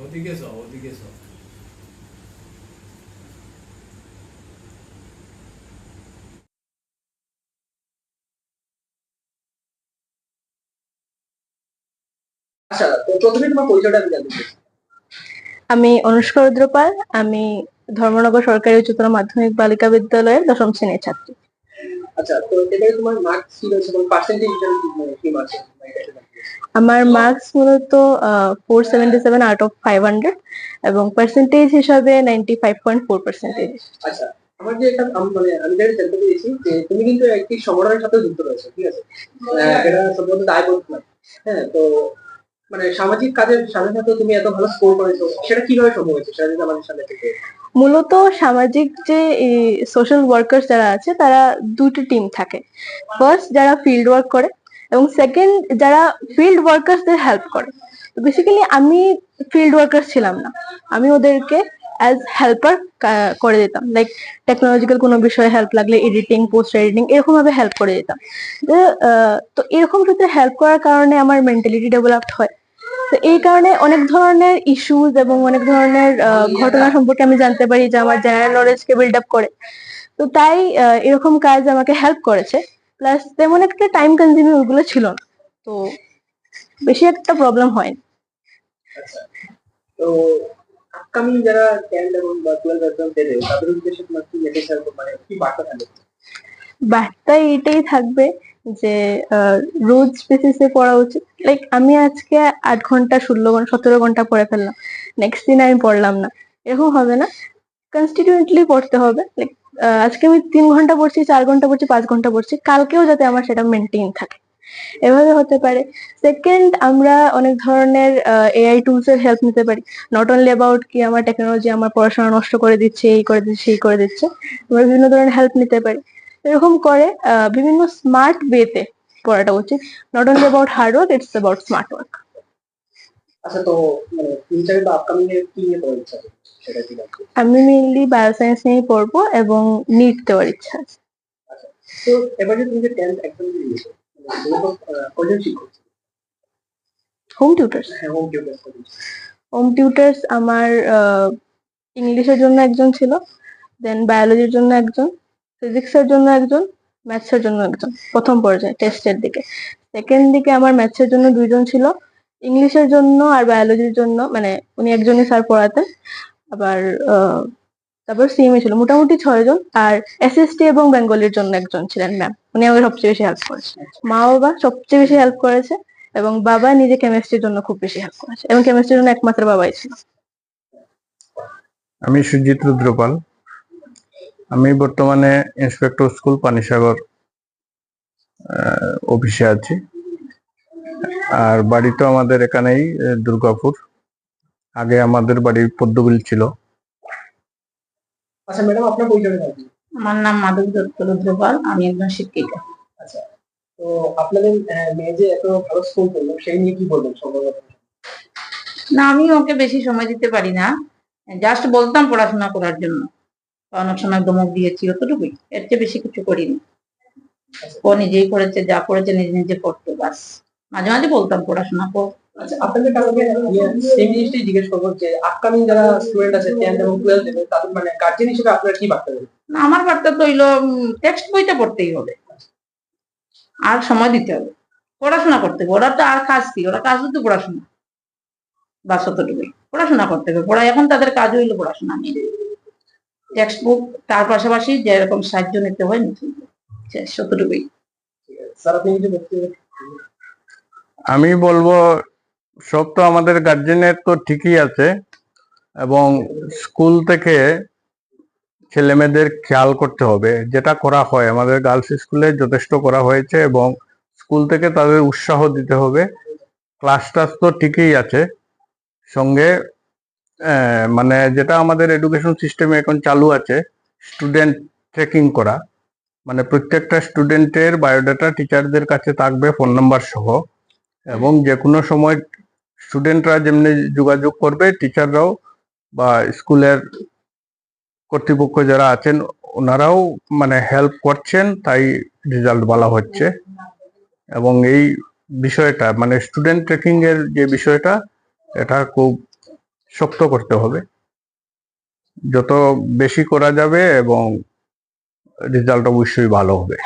ওদিকে সব ওদিকে সব আচ্ছা তো প্রথমে তোমার পরিচয়টা আমি অনুষ্কা রুদ্রপাল আমি ধর্মনগর সরকারি উচ্চতর মাধ্যমিক বালিকা বিদ্যালয়ের দশম শ্রেণির ছাত্রী। আচ্ছা তো এখানে তোমার মার্কস কি রয়েছে? পার্সেন্টেজ কি মার্কস আমার মার্কস মূলত four seventy seven out of five hundred এবং পার্সেন্টেজ হিসাবে ninety five point four percentage আচ্ছা আমার যে এটা মানে আমি যেটা জানতে পেরেছি যে তুমি কিন্তু একটি সংগঠনের সাথে যুক্ত রয়েছে ঠিক আছে? এটা সম্ভবত দায়বোধ নয় হ্যাঁ তো মানে সামাজিক কাজের সাথে সাথে তুমি এত ভালো স্কোর করেছ সেটা কীভাবে সম্ভব হয়েছে? সেটা যদি আমাদের সামনে থেকে মূলত সামাজিক যে সোশ্যাল ওয়ার্কার যারা আছে তারা দুটো টিম থাকে। ফার্স্ট যারা ফিল্ড ওয়ার্ক করে এবং সেকেন্ড যারা ফিল্ড ওয়ার্কার্সদের হেল্প করে। বেসিক্যালি আমি ফিল্ড ওয়ার্কার ছিলাম না। আমি ওদেরকে অ্যাজ হেল্পার করে দিতাম। লাইক টেকনোলজিক্যাল কোনো বিষয়ে হেল্প লাগলে এডিটিং পোস্ট এডিটিং এরকম ভাবে হেল্প করে দিতাম। তো, এরকম ক্ষেত্রে হেল্প করার কারণে আমার মেন্টালিটি ডেভেলপড হয় তো এই কারণে অনেক ধরনের ইস্যুজ এবং অনেক ধরনের ঘটনা সম্পর্কে আমি জানতে পারি যে আমার জেনারেল নলেজকে বিল্ড আপ করে। তো তাই এরকম কাজ আমাকে হেল্প করেছে। প্লাস তেমন একটা টাইম কনজিউমিং ওগুলো ছিল না। তো বেশি একটা প্রবলেম হয়নি। আচ্ছা। তো আপকামিং যারা টেন্থ এবং বা টুয়েলভ এক্সাম দেবে তাদের উদ্দেশ্যে তোমার কি মেসেজ মানে কি বার্তা থাকবে? বার্তা এটাই থাকবে যে রোজ বেসিসে পড়া উচিত। লাইক আমি আজকে আট ঘণ্টা ষোলো ঘণ্টা সতেরো ঘণ্টা পড়ে ফেললাম। নেক্সট দিন আমি পড়লাম না। এরকম হবে না। কনস্টিটিউয়েন্টলি পড়তে হবে। লাইক আজকে আমি তিন ঘণ্টা পড়ছি, চার ঘণ্টা পড়ছি, পাঁচ ঘণ্টা পড়ছি। কালকেও যাতে আমার সেটা মেনটেন থাকে। এভাবে হতে পারে। সেকেন্ড আমরা অনেক ধরনের এআই টুলস এর হেল্প নিতে পারি। নট অনলি অ্যাবাউট কি আমার টেকনোলজি আমার পড়াশোনা নষ্ট করে দিচ্ছে, এই করে দিচ্ছে, সেই করে দিচ্ছে। আমরা বিভিন্ন ধরনের হেল্প নিতে পারি। এরকম করে বিভিন্ন স্মার্ট ওয়েতে পড়াটা উচিত। Not only about hard work it's about smart work আচ্ছা তো মানে ফিউচারে বা আপকামিং এর কি নিয়ে পড়ার ইচ্ছা সেটা কি আমি মেইনলি বায়োসায়েন্স নিয়ে পড়ব এবং নিট দেওয়ার ইচ্ছা আছে। তো এবার যে তুমি যে টেন্থ এক্সাম দিয়েছ তুমি তো, আহ, কজন শিক্ষক হোম টিউটার্স হ্যাঁ হোম? হোম টিউটার্স আমার ইংলিশের জন্য একজন ছিল দেন বায়োলজির জন্য একজন ফিজিক্সের জন্য একজন ম্যাথসের জন্য একজন প্রথম পর্যায়ে টেস্টের দিকে। সেকেন্ড দিকে আমার ম্যাথসের জন্য দুইজন ছিল ইংলিশের জন্য আর বায়োলজির জন্য মানে উনি একজনই স্যার পড়াতেন, আবার তারপর সিএমএ ছিল, মোটামুটি ছয়জন আর এসএসটি এবং বেঙ্গলির জন্য একজন ছিলেন ম্যাম উনি আমাকে সবচেয়ে বেশি হেল্প করেছে মা বাবা সবচেয়ে বেশি হেল্প করেছে, এবং বাবা নিজে কেমিস্ট্রির জন্য খুব বেশি হেল্প করেছে, এবং কেমিস্ট্রির জন্য একমাত্র বাবাই ছিল। আমি সুজিত রুদ্রপাল। আমি বর্তমানে ইন্সপেক্টর স্কুল পানিসাগর অফিসে আছি। আর বাড়ি তো আমাদের এখানেই আহ, দুর্গাপুর। আগে আমাদের বাড়ির পদ্মবিল ছিল। আচ্ছা ম্যাডাম আপনার পরিচয় আমার নাম মাধব দত্ত রুদ্রপাল আমি একজন শিক্ষিকা। আচ্ছা তো আপনাদের মেয়ে যে এত ভালো স্কোর করল সেই নিয়ে কি বলবেন সম্ভবত না আমি ওকে বেশি সময় দিতে পারি না। জাস্ট বলতাম পড়াশোনা করার জন্য। অনেক সময় দমক দিয়েছি অতটুকুই। এর চেয়ে বেশি কিছু করিনি। ও নিজেই করেছে যা করেছে নিজে নিজে করতো বাস মাঝে মাঝে বলতাম পড়াশোনা কর। আচ্ছা আপনাদের কাছে সেই জিনিসটাই জিজ্ঞেস করব যে আপকামিং যারা স্টুডেন্ট আছে টেন্থ এবং টুয়েলভ দেবে তাদের মানে গার্জেন হিসেবে আপনার কি বার্তা দেবেন? না, আমার বার্তা তো হইল টেক্সট বইটা পড়তেই হবে। আর সময় দিতে হবে। পড়াশোনা করতে হবে। ওরা তো আর কাজ কি? ওরা কাজ তো পড়াশোনা। বাস অতটুকুই। পড়াশোনা করতে হবে। পড়া এখন তাদের কাজ হইল পড়াশোনা নিয়ে। টেক্সট বুক তার পাশাপাশি যেরকম সাহায্য নিতে হয় নিতে হবে। শেষ, অতটুকুই। স্যার আপনি কিছু বলতে আমি বলব, সব তো আমাদের গার্জেনের তো ঠিকই আছে এবং স্কুল থেকে ছেলে মেয়েদের খেয়াল করতে হবে। যেটা করা হয়, আমাদের গার্লস স্কুলে যথেষ্ট করা হয়েছে এবং স্কুল থেকে তাদের উৎসাহ দিতে হবে। ক্লাস টাস তো ঠিকই আছে। সঙ্গে মানে যেটা আমাদের এডুকেশন সিস্টেমে এখন চালু আছে স্টুডেন্ট ট্রেকিং করা। মানে প্রত্যেকটা স্টুডেন্টের বায়োডাটা টিচারদের কাছে থাকবে ফোন নাম্বার সহ। এবং যে কোনো সময় স্টুডেন্টরা যেমনি যোগাযোগ করবে টিচাররাও বা স্কুলের কর্তৃপক্ষ যারা আছেন, ওনারাও মানে হেল্প করছেন, তাই রেজাল্ট ভালো হচ্ছে। এবং এই বিষয়টা মানে স্টুডেন্ট ট্রেকিং এর যে বিষয়টা, এটা খুব শক্ত করতে হবে। যত বেশি করা যাবে এবং রেজাল্ট অবশ্যই ভালো হবে।